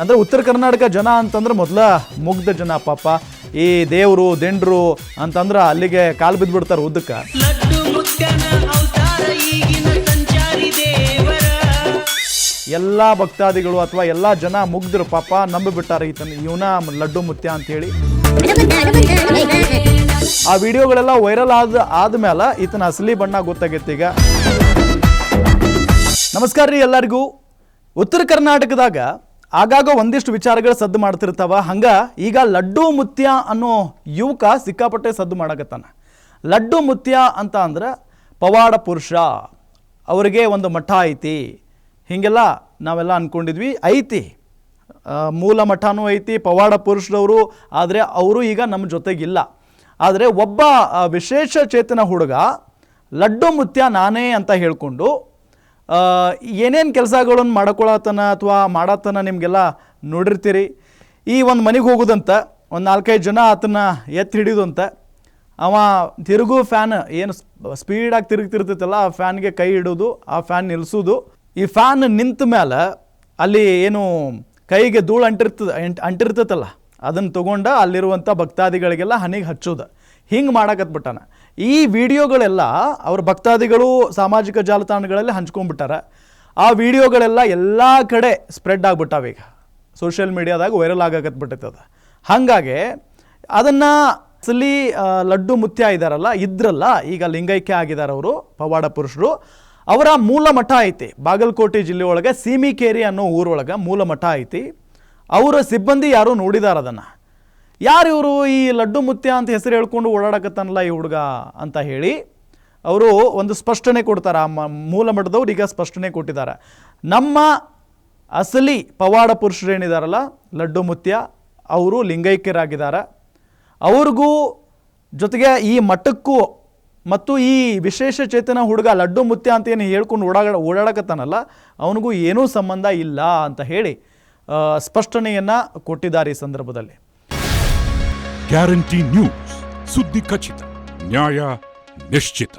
ಅಂದರೆ ಉತ್ತರ ಕರ್ನಾಟಕ ಜನ ಅಂತಂದ್ರೆ ಮೊದಲ ಮುಗ್ಧ ಜನ ಪಾಪ. ಈ ದೇವರು ದಿಂಡ್ರು ಅಂತಂದ್ರೆ ಅಲ್ಲಿಗೆ ಕಾಲು ಬಿದ್ದುಬಿಡ್ತಾರೆ ಉದ್ದಕ್ಕೆ. ಎಲ್ಲ ಭಕ್ತಾದಿಗಳು ಅಥವಾ ಎಲ್ಲ ಜನ ಮುಗ್ದರು ಪಾಪ ನಂಬಿಬಿಟ್ಟಾರೆ ಈತನ ಇವನ ಲಡ್ಡು ಮುತ್ಯ ಅಂತೇಳಿ. ಆ ವಿಡಿಯೋಗಳೆಲ್ಲ ವೈರಲ್ ಆದ ಆದ್ಮೇಲೆ ಈತನ ಅಸಲಿ ಬಣ್ಣ ಗೊತ್ತಾಗೈತೆ ಈಗ. ನಮಸ್ಕಾರ ರೀ ಎಲ್ಲರಿಗೂ. ಉತ್ತರ ಕರ್ನಾಟಕದಾಗ ಆಗಾಗ ಒಂದಿಷ್ಟು ವಿಚಾರಗಳು ಸದ್ದು ಮಾಡ್ತಿರ್ತಾವ. ಹಂಗ ಈಗ ಲಡ್ಡು ಮುತ್ಯ ಅನ್ನೋ ಯುವಕ ಸಿಕ್ಕಾಪಟ್ಟೆ ಸದ್ದು ಮಾಡಕತ್ತಾನ. ಲಡ್ಡು ಮುತ್ಯ ಅಂತ ಅಂದ್ರೆ ಪವಾಡ ಪುರುಷ. ಅವರಿಗೆ ಒಂದು ಮಠ ಐತಿ. ಹೀಗೆಲ್ಲ ನಾವೆಲ್ಲ ಅಂದ್ಕೊಂಡಿದ್ವಿ ಐತಿ. ಮೂಲ ಮಠನೂ ಐತಿ, ಪವಾಡ ಪುರುಷರವರು ಆದರೆ ಅವರು ಈಗ ನಮ್ಮ ಜೊತೆಗಿಲ್ಲ. ಆದರೆ ಒಬ್ಬ ವಿಶೇಷ ಚೇತನ ಹುಡುಗ ಲಡ್ಡು ಮುತ್ಯ ನಾನೇ ಅಂತ ಹೇಳಿಕೊಂಡು ಏನೇನು ಕೆಲಸಗಳನ್ನು ಮಾಡ್ಕೊಳತನ ಅಥವಾ ಮಾಡತನ ನಿಮಗೆಲ್ಲ ನೋಡಿರ್ತೀರಿ. ಈ ಒಂದು ಮನೆಗೆ ಹೋಗೋದಂತ, ಒಂದು ನಾಲ್ಕೈದು ಜನ ಆತನ ಎತ್ತಿ ಹಿಡಿಯೋದಂತ ಅವ ತಿರುಗು ಫ್ಯಾನ್ ಏನು ಸ್ಪೀಡಾಗಿ ತಿರುಗ್ತಿರ್ತೈತಲ್ಲ, ಆ ಫ್ಯಾನ್ಗೆ ಕೈ ಇಡೋದು, ಆ ಫ್ಯಾನ್ ನಿಲ್ಲಿಸೋದು ಈ ಫ್ಯಾನ್ ನಿಂತ ಮೇಲೆ ಅಲ್ಲಿ ಏನು ಕೈಗೆ ಧೂಳು ಅಂಟಿರ್ತದೆ ಅಂಟ್- ಅಂಟಿರ್ತೈತಲ್ಲ. ಅದನ್ನು ತೊಗೊಂಡು ಅಲ್ಲಿರುವಂಥ ಭಕ್ತಾದಿಗಳಿಗೆಲ್ಲ ಹನಿಗೆ ಹಚ್ಚೋದು. ಹಿಂಗೆ ಮಾಡಕತ್ಬಿಟ್ಟಾನ. ಈ ವಿಡಿಯೋಗಳೆಲ್ಲ ಅವ್ರ ಭಕ್ತಾದಿಗಳು ಸಾಮಾಜಿಕ ಜಾಲತಾಣಗಳಲ್ಲಿ ಹಂಚ್ಕೊಂಡ್ಬಿಟ್ಟಾರ. ಆ ವಿಡಿಯೋಗಳೆಲ್ಲ ಎಲ್ಲ ಕಡೆ ಸ್ಪ್ರೆಡ್ ಆಗ್ಬಿಟ್ಟಾವ ಈಗ. ಸೋಷಿಯಲ್ ಮೀಡಿಯಾದಾಗ ವೈರಲ್ ಆಗಕತ್ಬಿಟ್ಟೈತದ ಹಾಗಾಗಿ ಅದನ್ನು ಅಸಲಿ ಲಡ್ಡು ಮುತ್ಯ ಇದ್ದಾರಲ್ಲ ಇದ್ರಲ್ಲ, ಈಗ ಲಿಂಗೈಕ್ಯ ಆಗಿದ್ದಾರೆ ಅವರು, ಪವಾಡ ಪುರುಷರು. ಅವರ ಮೂಲ ಮಠ ಐತಿ, ಬಾಗಲಕೋಟೆ ಜಿಲ್ಲೆ ಒಳಗೆ ಸೀಮಿಕೇರಿ ಅನ್ನೋ ಊರೊಳಗೆ ಮೂಲ ಮಠ ಐತಿ. ಅವರ ಸಿಬ್ಬಂದಿ ಯಾರೂ ನೋಡಿದಾರ ಅದನ್ನು? ಯಾರು ಇವರು ಈ ಲಡ್ಡು ಮುತ್ಯ ಅಂತ ಹೆಸರು ಹೇಳ್ಕೊಂಡು ಓಡಾಡಕತ್ತಾನಲ್ಲ ಈ ಹುಡುಗ ಅಂತ ಹೇಳಿ ಅವರು ಒಂದು ಸ್ಪಷ್ಟನೆ ಕೊಡ್ತಾರೆ. ಆ ಮೂಲ ಮಠದವ್ರು ಈಗ ಸ್ಪಷ್ಟನೆ ಕೊಟ್ಟಿದ್ದಾರೆ. ನಮ್ಮ ಅಸಲಿ ಪವಾಡ ಪುರುಷರು ಏನಿದಾರಲ್ಲ, ಲಡ್ಡು ಮುತ್ಯ, ಅವರು ಲಿಂಗೈಕ್ಯರಾಗಿದ್ದಾರೆ. ಅವ್ರಿಗೂ ಜೊತೆಗೆ ಈ ಮಠಕ್ಕೂ ಮತ್ತು ಈ ವಿಶೇಷ ಚೇತನ ಹುಡುಗ ಲಡ್ಡು ಮುತ್ಯ ಅಂತ ಏನು ಹೇಳ್ಕೊಂಡು ಓಡಾಡ, ಓಡಾಡಕತ್ತಾನಲ್ಲ, ಅವನಿಗೂ ಏನೂ ಸಂಬಂಧ ಇಲ್ಲ ಅಂತ ಹೇಳಿ ಸ್ಪಷ್ಟನೆಯನ್ನು ಕೊಟ್ಟಿದ್ದಾರೆ ಈ ಸಂದರ್ಭದಲ್ಲಿ. ಗ್ಯಾರಂಟಿ ನ್ಯೂಸ್ ಸುದ್ದಿ ಖಚಿತ ನ್ಯಾಯ ನಿಶ್ಚಿತ.